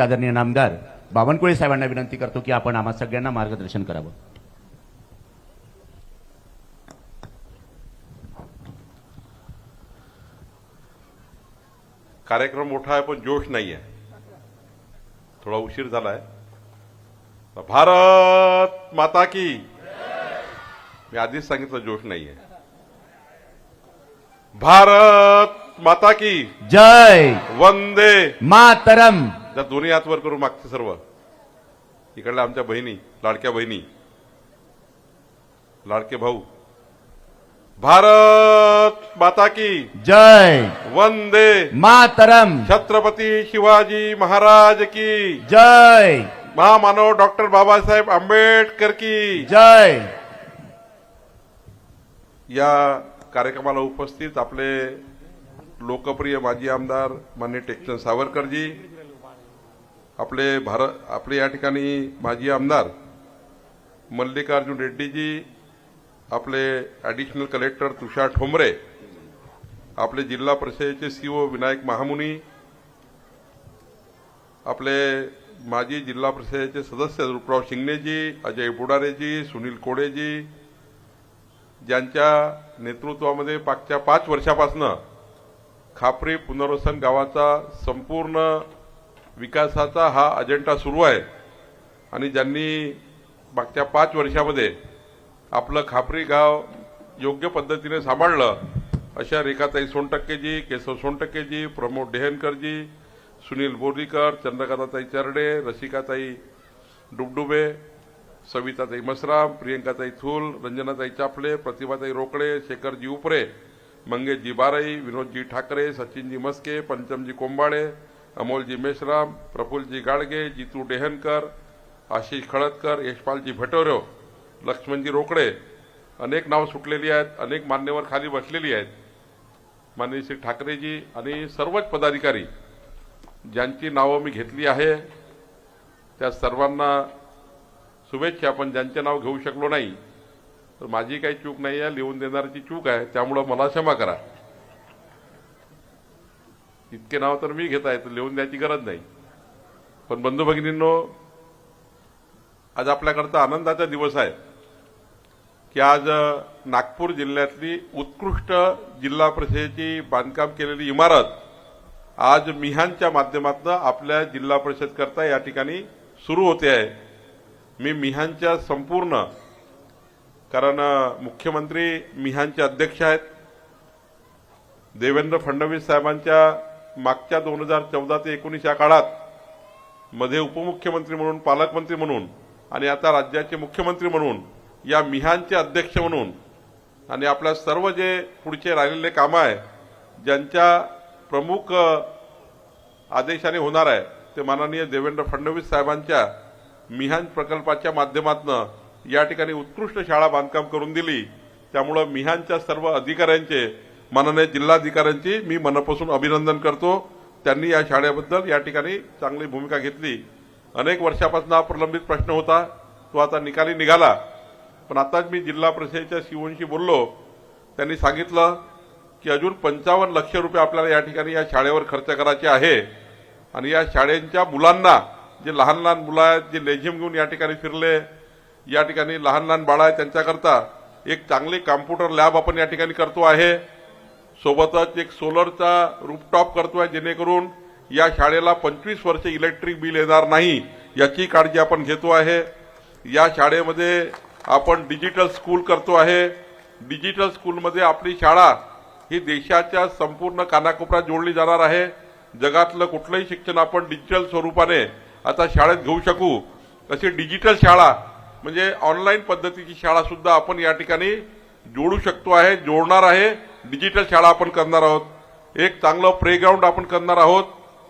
आदरणीय नामदार बावनकुळे साहेबांना विनंती करतो की आपण आम्हा सगळ्यांना मार्गदर्शन करावं. कार्यक्रम मोठा आहे पण जोश नाही आहे थोडा उशीर झालाय. भारत माता की मी आधीच सांगितलं जोश नाही आहे भारत माता की जय. वंदे. मातरम. त्या दोन्ही हात वर करू मागचे सर्व. इकडल्या आमच्या बहिणी लाडक्या बहिणी. लाडके भाऊ. भारत माता की. जय. वंदे. मातरम. छत्रपती शिवाजी महाराज की. जय. महामानव डॉक्टर बाबासाहेब आंबेडकर की. जय. या कार्यक्रमाला उपस्थित आपले लोकप्रिय माजी आमदार मान्य टेकचंद सावरकरजी आपले भारत आपले या ठिकाणी माजी आमदार मल्लिकार्जुन रेड्डीजी आपले ॲडिशनल कलेक्टर तुषार ठोंबरे आपले जिल्हा परिषदेचे सीओ विनायक महामुनी आपले माजी जिल्हा परिषदेचे सदस्य रूपराव शिंगणेजी अजय बुडारेजी सुनील कोडेजी ज्यांच्या नेतृत्वामध्ये मागच्या पाच वर्षापासनं खापरी पुनर्वसन गावाचा संपूर्ण विकासाचा हा अजेंडा सुरू आहे. आणि ज्यांनी मागच्या पाच वर्षामध्ये आपलं खापरी गाव योग्य पद्धतीने सांभाळलं अशा रेखाताई सोनटक्केजी केशव सोनटक्केजी प्रमोद डेहनकरजी सुनील बोर्डीकर चंद्रकांताताई चरडे रसिकाताई डुबडुबे सविताताई मसराम प्रियंकाताई थूल रंजनाताई चापले प्रतिभाताई रोकडे शेखरजी उपरे मंगेशजी बाराई विनोदजी ठाकरे सचिनजी मस्के पंचमजी कोंबाळे अमोलजी मेश्राम प्रफुल्लजी गाडगे जितू डेहनकर आशिष खळदकर यशपालजी भटोरो लक्ष्मणजी रोकडे अनेक नाव सुटलेली आहेत अनेक मान्यवर खाली बसलेली आहेत. माननीय श्री ठाकरेजी आणि सर्वच पदाधिकारी ज्यांची नावं मी घेतली आहे त्या सर्वांना शुभेच्छा पण ज्यांचे नाव घेऊ शकलो नाही तर माझी काही चूक नाही आहे लिहून देणाऱ्याची चूक आहे त्यामुळं मला क्षमा करा. इतके नाव तर मी घेत आहे तर लिहून द्यायची गरज नाही. पण बंधू भगिनींनो आज आपल्याकरता आनंदाचा दिवस आहे की आज नागपूर जिल्ह्यातली उत्कृष्ट जिल्हा परिषदेची बांधकाम केलेली इमारत आज मिहानच्या माध्यमातून आपल्या जिल्हा परिषद करता या ठिकाणी सुरू होते आहे. मी मिहानच्या संपूर्ण कारण मुख्यमंत्री मिहानचे अध्यक्ष आहेत. देवेंद्र फडणवीस साहेबांच्या मागच्या दोन हजार चौदा ते एकोणीस या काळात मध्ये उपमुख्यमंत्री म्हणून पालकमंत्री म्हणून आणि आता राज्याचे मुख्यमंत्री म्हणून या मिहानचे अध्यक्ष म्हणून आणि आपल्या सर्व जे पुढचे राहिलेले कामं आहे ज्यांच्या प्रमुख आदेशाने होणार आहे ते माननीय देवेंद्र फडणवीस साहेबांच्या मिहान प्रकल्पाच्या माध्यमातून या ठिकाणी उत्कृष्ट शाळा बांधकाम करून दिली. त्यामुळं मिहानच्या सर्व अधिकाऱ्यांचे माननीय जिल्हाधिकाऱ्यांची मी मनापासून अभिनंदन करतो. त्यांनी या शाळेबद्दल या ठिकाणी चांगली भूमिका घेतली. अनेक वर्षापासून हा प्रलंबित प्रश्न होता. तो आता निकाली निघाला. पण आताच मी जिल्हा परिषदेच्या सीओंशी बोललो. त्यांनी सांगितलं की अजून पंचावन्न लक्ष रुपये आपल्याला या ठिकाणी या शाळेवर खर्च करायचे आहे. आणि या शाळेंच्या मुलांना जे लहान लहान मुलं आहेत जे लेझिम घेऊन या ठिकाणी फिरले या ठिकाणी लहान लहान बाळं आहेत त्यांच्याकरता एक चांगली कॉम्प्युटर लॅब आपण या ठिकाणी करतो आहे. सोबतच एक सोलरचा रूपटॉप करतोय जेणेकरून या शाळेला पंचवीस वर्ष इलेक्ट्रिक बिल येणार नाही याची काळजी आपण घेतो आहे. या शाळेमध्ये आपण डिजिटल स्कूल करतो आहे. डिजिटल स्कूलमध्ये आपली शाळा ही देशाच्या संपूर्ण कानाकोपऱ्यात जोडली जाणार आहे. जगातलं कुठलंही शिक्षण आपण डिजिटल स्वरूपाने आता शाळेत घेऊ शकू. अशी डिजिटल शाळा म्हणजे ऑनलाईन पद्धतीची शाळासुद्धा आपण या ठिकाणी जोडू शकतो आहे जोडणार आहे. डिजिटल शाळा आपण करणार आहोत. एक चांगलं प्लेग्राऊंड आपण करणार आहोत.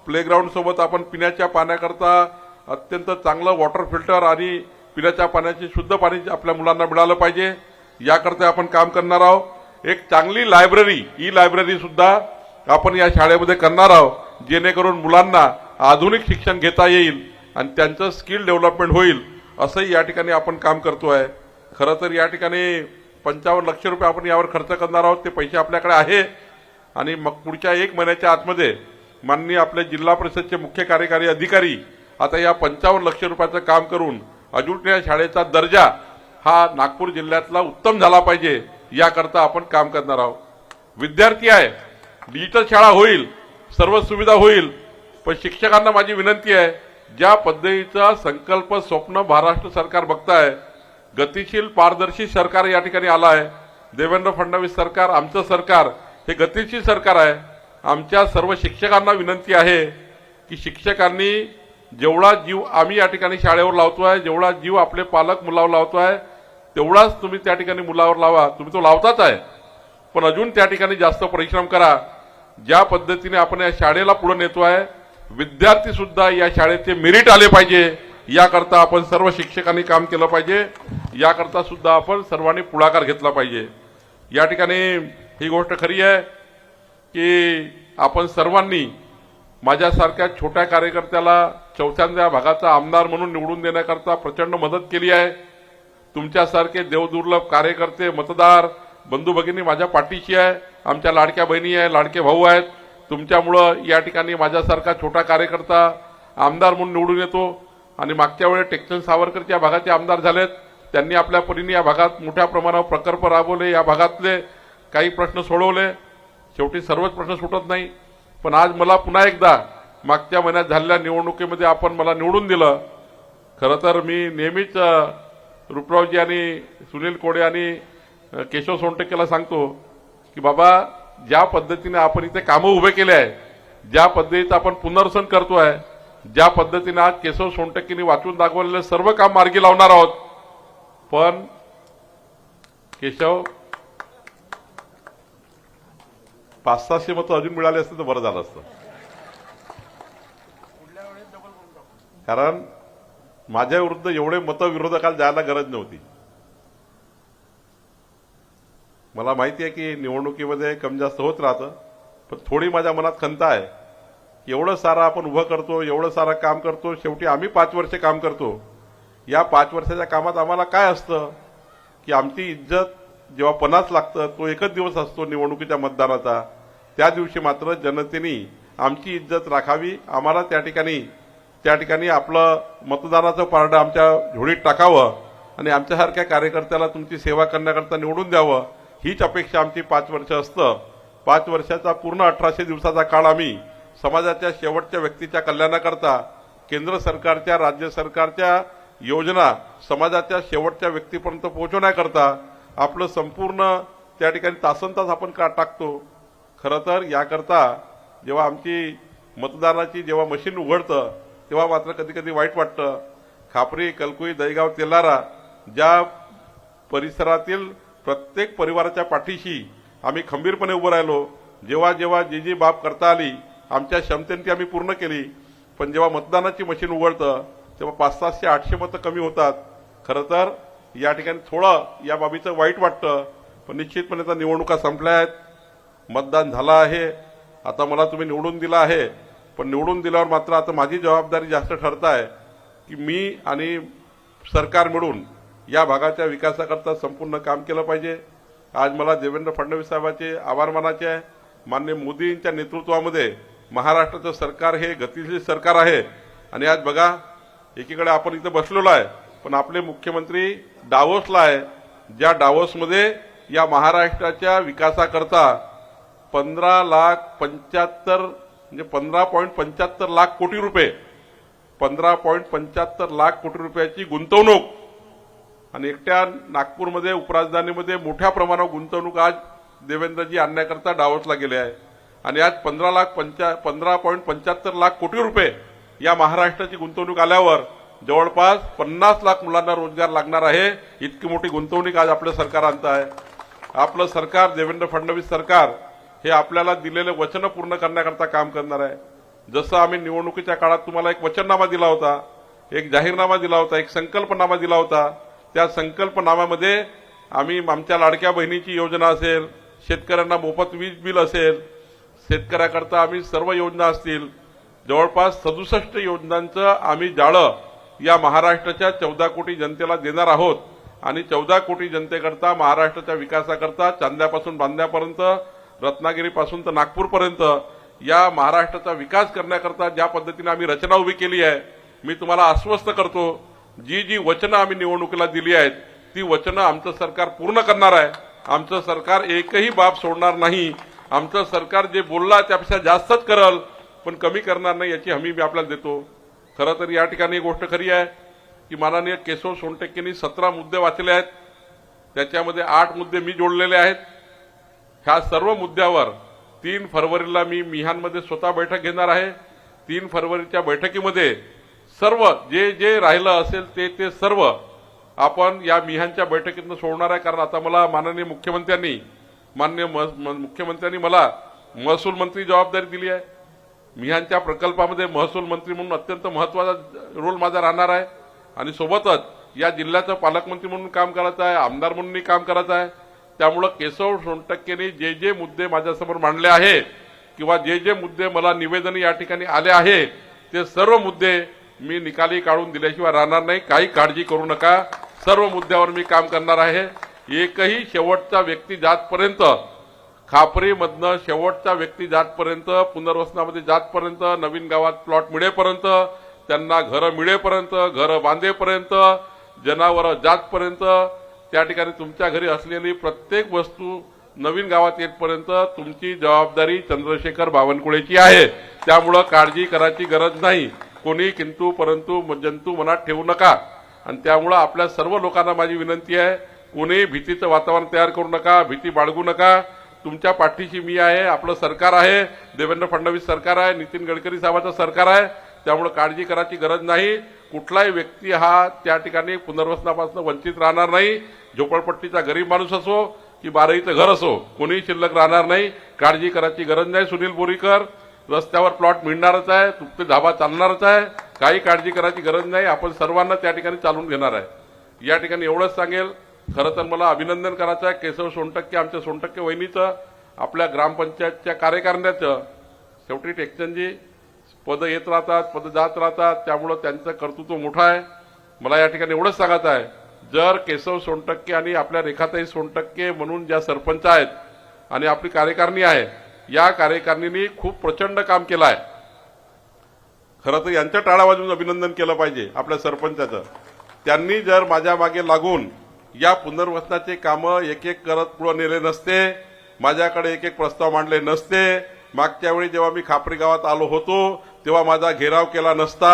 प्लेग्राऊंड सोबत आपण पिण्याच्या पाण्याकरता अत्यंत चांगलं वॉटर फिल्टर आणि पिण्याच्या पाण्याचे शुद्ध पाणी आपल्या मुलांना मिळालं पाहिजे. याकरता आपण काम करणार आहोत. एक चांगली लायब्ररी ई लायब्ररी सुद्धा आपण या शाळेमध्ये करणार आहोत जेणेकरून मुलांना आधुनिक शिक्षण घेता येईल आणि त्यांचं स्किल डेव्हलपमेंट होईल असंही या ठिकाणी आपण काम करतो आहे खरं तर या ठिकाणी पंचावन्न लक्ष रुपये आपण यावर खर्च करणार आहोत ते पैसे आपल्याकडे आहे. आणि मग पुढच्या एक महिन्याच्या आतमध्ये माननीय आपले जिल्हा परिषदचे मुख्य कार्यकारी अधिकारी आता या पंचावन्न लक्ष रुपयाचं काम करून अजून या शाळेचा दर्जा हा नागपूर जिल्ह्यातला उत्तम झाला पाहिजे याकरता आपण काम करणार आहोत. विद्यार्थी आहे डिजिटल शाळा होईल सर्व सुविधा होईल पण शिक्षकांना माझी विनंती आहे ज्या पद्धतीचा संकल्प स्वप्न महाराष्ट्र सरकार बघताय गतिशील पारदर्शी सरकार या ठिकाणी आलं आहे. देवेंद्र फडणवीस सरकार आमचं सरकार हे गतिशील सरकार आहे. आमच्या सर्व शिक्षकांना विनंती आहे की शिक्षकांनी जेवढा जीव आम्ही या ठिकाणी शाळेवर लावतो आहे जेवढा जीव आपले पालक मुलावर लावतो आहे तेवढाच तुम्ही त्या ठिकाणी मुलावर लावा. तुम्ही तो लावताच आहे. पण अजून त्या ठिकाणी जास्त परिश्रम करा. ज्या पद्धतीने आपण या शाळेला पुढे नेतो विद्यार्थी सुद्धा या शाळेचे मेरिट आले पाहिजे. याकरता आपण सर्व शिक्षकांनी काम केलं पाहिजे. याकरता सुद्धा आपण सर्वांनी पुढाकार घेतला पाहिजे. या ठिकाणी ही गोष्ट खरी आहे की आपण सर्वांनी माझ्यासारख्या छोट्या कार्यकर्त्याला चौथ्यांदा भागाचा आमदार म्हणून निवडून देण्याकरता प्रचंड मदत केली आहे. तुमच्यासारखे देवदुर्लभ कार्यकर्ते मतदार बंधू भगिनी माझ्या पाठीशी आहे. आमच्या लाडक्या बहिणी आहे लाडके भाऊ आहेत. तुमच्यामुळं या ठिकाणी माझ्यासारखा छोटा कार्यकर्ता आमदार म्हणून निवडून येतो. आणि मागच्या वेळेस टेक्चन सावरकरच्या भागाचे आमदार झालेत त्यांनी आपल्या परीने या भागात मोठ्या प्रमाणावर प्रकल्प राबवले या भागातले काही प्रश्न सोडवले. शेवटी सर्वच प्रश्न सुटत नाही. पण आज मला पुन्हा एकदा मागच्या महिन्यात झालेल्या निवडणुकीमध्ये आपण मला निवडून दिलं. खरं तर मी नेहमीच रुपरावजी आणि सुनील कोडे आणि केशव सोनटकेला सांगतो की बाबा ज्या पद्धतीने आपण इथे कामं उभे केले आहे ज्या पद्धतीचं आपण पुनर्वसन आहे ज्या पद्धतीने आज केशव सोनटकेनी वाचून दाखवलेले सर्व काम मार्गी लावणार आहोत. पण केशव पाच सहाशे मतं अजून मिळाले असते तर बरं झालं असतं. कारण माझ्या विरुद्ध एवढे मतं विरोधकाला जायला गरज नव्हती. मला माहिती आहे की निवडणुकीमध्ये कमी जास्त होत राहतं पण थोडी माझ्या मनात खंत आहे. एवढं सारं आपण उभं करतो एवढं सारं काम करतो शेवटी आम्ही पाच वर्ष काम करतो. या पाच वर्षाच्या कामात आम्हाला काय असतं? की आमची इज्जत जेव्हा पणाच लागतं तो एकच दिवस असतो निवडणुकीच्या मतदानाचा. त्या दिवशी मात्र जनतेने आमची इज्जत राखावी. आम्हाला त्या ठिकाणी त्या ठिकाणी आपलं मतदानाचं पारडं आमच्या झोडीत टाकावं आणि आमच्यासारख्या कार्यकर्त्याला तुमची सेवा करण्याकरता निवडून द्यावं. हीच अपेक्षा आमची पाच वर्ष असतं. पाच वर्षाचा पूर्ण अठराशे दिवसाचा काळ आम्ही समाजाच्या शेवटच्या व्यक्तीच्या कल्याणाकरता केंद्र सरकारच्या राज्य सरकारच्या योजना समाजाच्या शेवटच्या व्यक्तीपर्यंत पोहोचवण्याकरता आपलं संपूर्ण त्या ठिकाणी तासन तास आपण का टाकतो? खरं तर याकरता जेव्हा आमची मतदानाची जेव्हा मशीन उघडतं तेव्हा मात्र कधी कधी वाईट वाटतं. खापरी कलकुई दहीगाव तेलारा ज्या परिसरातील प्रत्येक परिवाराच्या पाठीशी आम्ही खंबीरपणे उभं राहिलो जेव्हा जेव्हा जी जी बाब करता आली आमच्या क्षमतेने ती आम्ही पूर्ण केली. पण जेव्हा मतदानाची मशीन उघडतं तेव्हा पाच सातशे आठशे मतं कमी होतात. खरं तर या ठिकाणी थोडं या बाबीचं वाईट वाटतं पण निश्चितपणे आता निवडणुका संपल्या आहेत. मतदान झालं आहे. आता मला तुम्ही निवडून दिला आहे. पण निवडून दिल्यावर मात्र आता माझी जबाबदारी जास्त ठरत आहे की मी आणि सरकार मिळून या भागाच्या विकासाकरता संपूर्ण काम केलं पाहिजे. आज मला देवेंद्र फडणवीस साहेबांचे आभार मानाचे आहे. मान्य मोदींच्या नेतृत्वामध्ये महाराष्ट्राचं सरकार हे गतिशील सरकार आहे. आणि आज बघा एकीकडे आपण इथं बसलेलो आहे पण आपले मुख्यमंत्री डावोसला आहे. ज्या डावोसमध्ये या महाराष्ट्राच्या विकासाकरता पंधरा लाख पंच्याहत्तर म्हणजे पंधरा पॉईंट पंच्याहत्तर लाख कोटी रुपये पंधरा पॉईंट पंच्याहत्तर लाख कोटी रुपयाची गुंतवणूक आणि एकट्या नागपूरमध्ये उपराजधानीमध्ये मोठ्या प्रमाणावर गुंतवणूक आज देवेंद्रजी आणण्याकरता डावसला गेले आहे. आणि आज पंधरा लाख पंचा पंधरा पॉईंट पंच्याहत्तर लाख कोटी रुपये या महाराष्ट्राची गुंतवणूक आल्यावर जवळपास पन्नास लाख मुलांना रोजगार लागणार आहे. इतकी मोठी गुंतवणूक आज आपलं सरकार आणत आहे. आपलं सरकार देवेंद्र फडणवीस सरकार हे आपल्याला दिलेले वचन पूर्ण करण्याकरता काम करणार आहे. जसं आम्ही निवडणुकीच्या काळात तुम्हाला एक वचननामा दिला होता एक जाहीरनामा दिला होता एक संकल्पनामा दिला होता. त्या संकल्पनाम्यामध्ये आम्ही आमच्या लाडक्या बहिणीची योजना असेल शेतकऱ्यांना मोफत वीज बिल असेल शेतकऱ्याकरता आम्ही सर्व योजना असतील जवळपास सदुसष्ट योजनांचं आम्ही जाळं या महाराष्ट्राच्या चौदा कोटी जनतेला देणार आहोत. आणि चौदा कोटी जनतेकरता महाराष्ट्राच्या विकासाकरता चांद्यापासून बांध्यापर्यंत रत्नागिरीपासून तर नागपूरपर्यंत या महाराष्ट्राचा विकास करण्याकरता ज्या पद्धतीने आम्ही रचना उभी केली आहे मी तुम्हाला आश्वस्त करतो जी जी वचनं आम्ही निवडणुकीला दिली आहेत ती वचनं आमचं सरकार पूर्ण करणार आहे. आमचं सरकार एकही बाब सोडणार नाही. आमचं सरकार जे बोलला त्यापेक्षा जास्तच करल पण कमी करणार नाही याची हमी मी आपल्याला देतो. खरं तर या ठिकाणी एक गोष्ट खरी आहे की माननीय केशव सोनटक्केंनी सतरा मुद्दे वाचले आहेत. त्याच्यामध्ये आठ मुद्दे मी जोडलेले आहेत. ह्या सर्व मुद्द्यावर तीन फरवरीला मी मिहानमध्ये स्वतः बैठक घेणार आहे. तीन फरवरीच्या बैठकीमध्ये सर्व जे जे राहिलं असेल ते ते सर्व आपण या मिहानच्या बैठकीतनं सोडणार आहे. कारण आता मला माननीय मुख्यमंत्र्यांनी माननीय म- म- मुख्यमंत्र्यांनी मला महसूल मंत्री जबाबदारी दिली आहे. मी यांच्या प्रकल्पामध्ये महसूल मंत्री म्हणून अत्यंत महत्त्वाचा रोल माझा राहणार आहे. आणि सोबतच या जिल्ह्याचं पालकमंत्री म्हणून काम करायचं आहे आमदार म्हणूनही काम करायचं आहे. त्यामुळं केशव सोनटक्केने जे जे मुद्दे माझ्यासमोर मांडले आहे किंवा जे जे मुद्दे मला निवेदन या ठिकाणी आले आहे ते सर्व मुद्दे मी निकाली काढून दिल्याशिवाय राहणार नाही. काही काळजी करू नका. सर्व मुद्द्यावर मी काम करणार आहे. एकही शेवटचा व्यक्ती जातपर्यंत खापरीमधनं शेवटचा व्यक्ती जातपर्यंत पुनर्वसनामध्ये जातपर्यंत नवीन गावात प्लॉट मिळेपर्यंत त्यांना घरं मिळेपर्यंत घरं बांधेपर्यंत जनावरं जातपर्यंत त्या ठिकाणी तुमच्या घरी असलेली प्रत्येक वस्तू नवीन गावात येतपर्यंत तुमची जबाबदारी चंद्रशेखर बावनकुळेची आहे. त्यामुळं काळजी करायची गरज नाही. कोणी किंतु परंतु जंतू मनात ठेवू नका. आणि त्यामुळं आपल्या सर्व लोकांना माझी विनंती आहे कोणी भीतीचं वातावरण तयार करू नका भीती बाळगू नका. तुमच्या पाठीशी मी आहे आपलं सरकार आहे देवेंद्र फडणवीस सरकार आहे नितीन गडकरी साहेबांचं सरकार आहे. त्यामुळं काळजी करायची गरज नाही. कुठलाही व्यक्ती हा त्या ठिकाणी पुनर्वसनापासून वंचित राहणार नाही. झोपडपट्टीचा गरीब माणूस असो की बाराईचं घर असो कोणीही शिल्लक राहणार नाही. काळजी करायची गरज नाही सुनील बोरीकर. रस्त्यावर प्लॉट मिळणारच आहे तुपते धाबा चालणारच आहे. काही काळजी करायची गरज नाही. आपण सर्वांना त्या ठिकाणी चालून घेणार आहे. या ठिकाणी एवढंच सांगेल. खरं तर मला अभिनंदन करायचं आहे. केशव सोनटक्के आमच्या सोनटक्के वहिनीचं आपल्या ग्रामपंचायतच्या कार्यकारिण्याचं. शेवटी टेक्चनजी पदं येत राहतात पदं जात राहतात त्यामुळं त्यांचं कर्तृत्व मोठं आहे. मला या ठिकाणी एवढंच सांगायचं आहे. जर केशव सोनटक्के आणि आपल्या रेखाताई सोनटक्के म्हणून ज्या सरपंच आहेत आणि आपली कार्यकारिणी आहे या कार्यकारिणीने खूप प्रचंड काम केलं आहे. खरं तर यांच्या टाळा वाजून अभिनंदन केलं पाहिजे आपल्या सरपंचाचं. त्यांनी जर माझ्या मागे लागून या पुनर्वसनाचे कामं एक एक करत पुढे नेले नसते. माझ्याकडे एक एक प्रस्ताव मांडले नसते. मागच्या वेळी जेव्हा मी खापरी गावात आलो होतो तेव्हा माझा घेराव केला नसता.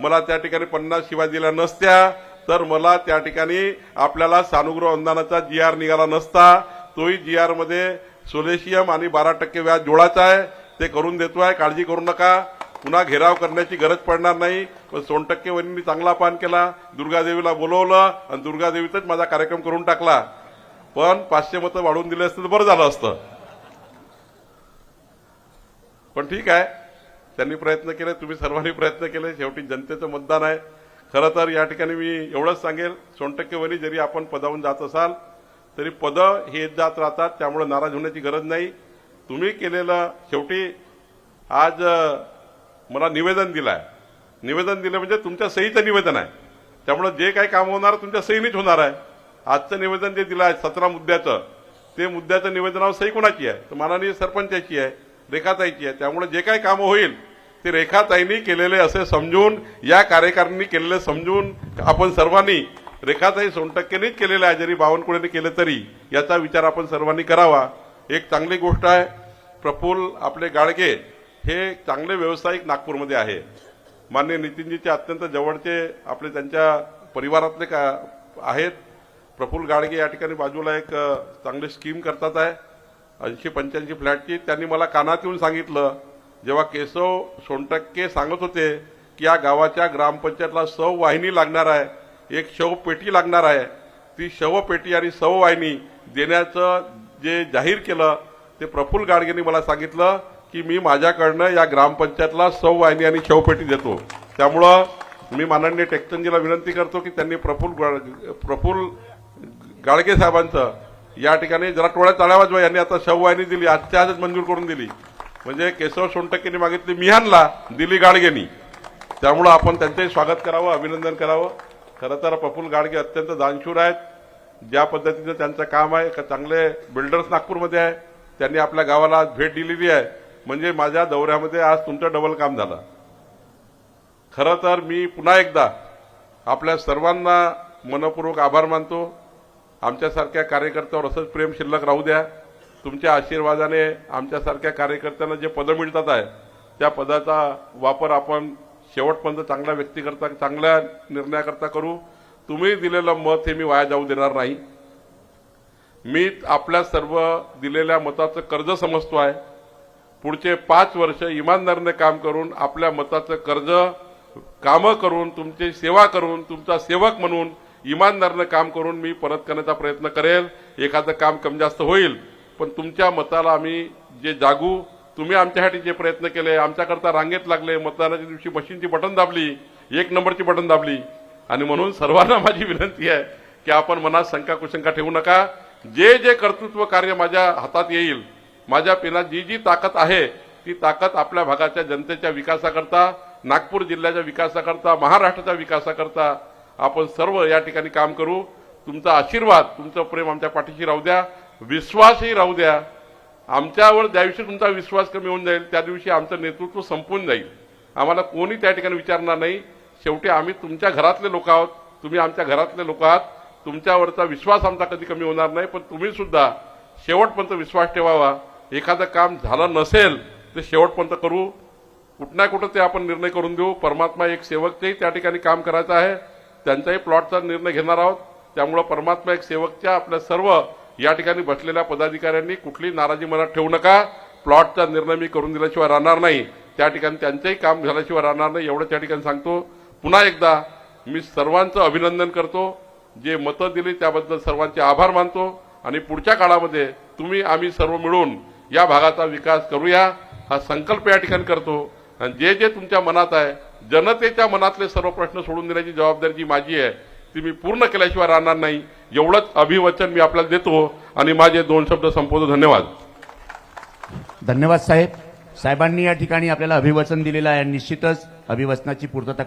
मला त्या ठिकाणी पन्नास शिवाय दिल्या नसत्या. तर मला त्या ठिकाणी आपल्याला सानुग्रह अनुदानाचा जी आर निघाला नसता. तोही जी आरमध्ये सोलेशियम आणि बारा टक्के व्याज जोडायचा आहे. ते करून देतो आहे काळजी करू नका. पुन्हा घेराव करण्याची गरज पडणार नाही. पण सोनटक्के वहिनी चांगला पान केला. दुर्गादेवीला बोलवलं आणि दुर्गादेवीतच माझा कार्यक्रम करून टाकला. पण पाचशे मतं वाढवून दिले असते तर बरं झालं असतं. पण ठीक आहे. त्यांनी प्रयत्न केले तुम्ही सर्वांनी प्रयत्न केले. शेवटी जनतेचं मतदान आहे. खरं तर या ठिकाणी मी एवढंच सांगेल. सोनटक्के वहिनी जरी आपण पदावून जात असाल तरी पदं हे जात राहतात. त्यामुळे नाराज होण्याची गरज नाही. तुम्ही केलेलं शेवटी आज मला निवेदन दिलं आहे निवेदन दिलं म्हणजे तुमच्या सहीचं निवेदन आहे. त्यामुळे जे काही काम होणार तुमच्या सहीनीच होणार आहे. आजचं निवेदन जे दिलं आहे सतरा मुद्द्याचं ते मुद्द्याचं निवेदनावर सही कोणाची आहे? तर माननीय सरपंचाची आहे रेखाताईची आहे. त्यामुळे जे काही कामं होईल ते रेखाताईंनी केलेले असे समजून या कार्यकारिणी केलेले समजून आपण सर्वांनी रेखाताई सोनटक्केनीच केलेलं आहे जरी बावनकुळेने केलं तरी याचा विचार आपण सर्वांनी करावा. एक चांगली गोष्ट आहे प्रफुल्ल आपले गाडगे हे चांगले व्यावसायिक नागपूरमध्ये आहे. मान्य नितीनजीचे अत्यंत जवळचे आपले त्यांच्या परिवारातले का आहेत. प्रफुल्ल गाडगे या ठिकाणी बाजूला एक चांगली स्कीम करतात आहे. ऐंशी पंच्याऐंशी फ्लॅटची. त्यांनी मला कानात येऊन सांगितलं जेव्हा केशव सोनटक्के सांगत होते की या गावाच्या ग्रामपंचायतला सव वाहिनी लागणार आहे एक शव पेटी लागणार आहे. ती शवपेटी आणि सव वाहिनी देण्याचं जे जाहीर केलं ते प्रफुल्ल गाडगेंनी मला सांगितलं. की मी माझ्याकडनं या ग्रामपंचायतला सौ वाहिनी आणि शवपेटी देतो. त्यामुळं मी माननीय टेक्चनजीला विनंती करतो की त्यांनी प्रफुल प्रफुल प्रफुल्ल गाडगे साहेबांचं या ठिकाणी जरा टोळ्या तळ्या यांनी आता शववाहिनी दिली. आजच्या आजच मंजूर करून दिली. म्हणजे केशव सोनटक्केनी मागितली मिहानला दिली गाडगेनी. त्यामुळं आपण त्यांचंही स्वागत करावं अभिनंदन करावं. खरं तर प्रफुल गाडगे अत्यंत दानशूर आहेत. ज्या पद्धतीचं त्यांचं काम आहे चांगले बिल्डर्स नागपूरमध्ये आहे. त्यांनी आपल्या गावाला आज भेट दिलेली आहे. म्हणजे माझ्या दौऱ्यामध्ये आज तुमचं डबल काम झालं. खरं तर मी पुन्हा एकदा आपल्या सर्वांना मनपूर्वक आभार मानतो. आमच्यासारख्या कार्यकर्त्यावर असंच प्रेम शिल्लक राहू द्या. तुमच्या आशीर्वादाने आमच्यासारख्या कार्यकर्त्यांना जे पदं मिळतात आहे त्या पदाचा वापर आपण शेवटपर्यंत चांगल्या व्यक्तीकरता चांगल्या निर्णयाकरता करू. तुम्ही दिलेलं मत हे मी वाया जाऊ देणार नाही. मी आपल्या सर्व दिलेल्या मताचं कर्ज समजतो आहे. पुढचे पाच वर्ष इमानदारीने काम करून आपल्या मताचं कर्ज कामं करून तुमची सेवा करून तुमचा सेवक म्हणून इमानदारीनं काम करून मी परत करण्याचा प्रयत्न करेल. एखादं काम कमी जास्त होईल. पण तुमच्या मताला आम्ही जे जागू तुम्ही आमच्यासाठी जे प्रयत्न केले आमच्याकरता रांगेत लागले मतदानाच्या दिवशी मशीनची बटन दाबली एक नंबरची बटन दाबली. आणि म्हणून सर्वांना माझी विनंती आहे की आपण मनात शंका कुशंका ठेवू नका. जे जे कर्तृत्व कार्य माझ्या हातात येईल माझ्या पिला जी जी ताकद आहे ती ताकद आपल्या भागाच्या जनतेच्या विकासाकरता नागपूर जिल्ह्याच्या विकासाकरता महाराष्ट्राच्या विकासाकरता आपण सर्व या ठिकाणी काम करू. तुमचा आशीर्वाद तुमचं प्रेम आमच्या पाठीशी राहू द्या विश्वासही राहू द्या. आमच्यावर ज्या दिवशी तुमचा विश्वास कमी होऊन जाईल त्या दिवशी आमचं नेतृत्व संपून जाईल. आम्हाला कोणी त्या ठिकाणी विचारणार नाही. शेवटी आम्ही तुमच्या घरातले लोक आहोत तुम्ही आमच्या घरातले लोक आहात. तुमच्यावरचा विश्वास आमचा कधी कमी होणार नाही पण तुम्ही सुद्धा शेवटपर्यंत विश्वास ठेवावा. एखादं काम झालं नसेल ते शेवटपर्यंत करू. कुठं ना कुठं ते आपण निर्णय करून देऊ. परमात्मा एक सेवकचेही त्या ठिकाणी काम करायचं आहे. त्यांचाही प्लॉटचा निर्णय घेणार आहोत. त्यामुळं परमात्मा एक सेवकच्या आपल्या सर्व या ठिकाणी बसलेल्या पदाधिकाऱ्यांनी कुठली नाराजी मनात ठेवू नका. प्लॉटचा निर्णय मी करून दिल्याशिवाय राहणार नाही. त्या ठिकाणी त्यांचंही काम झाल्याशिवाय राहणार नाही एवढं त्या ठिकाणी सांगतो. पुन्हा एकदा मी सर्वांचं अभिनंदन करतो. जे मतं दिली त्याबद्दल सर्वांचे आभार मानतो. आणि पुढच्या काळामध्ये तुम्ही आम्ही सर्व मिळून या भागाचा विकास करूया हा संकल्प या ठिकाणी करतो. आणि जे जे तुमच्या मनात आहे जनतेच्या मनातले सर्व प्रश्न सोडून देण्याची जबाबदारी जी माझी आहे ती मी पूर्ण केल्याशिवाय राहणार नाही. एवढंच अभिवचन मी आपल्याला देतो आणि माझे दोन शब्द संपवतो. धन्यवाद. धन्यवाद साहेब. साहेबांनी या ठिकाणी आपल्याला अभिवचन दिलेलं आहे निश्चितच अभिवचनाची पूर्तता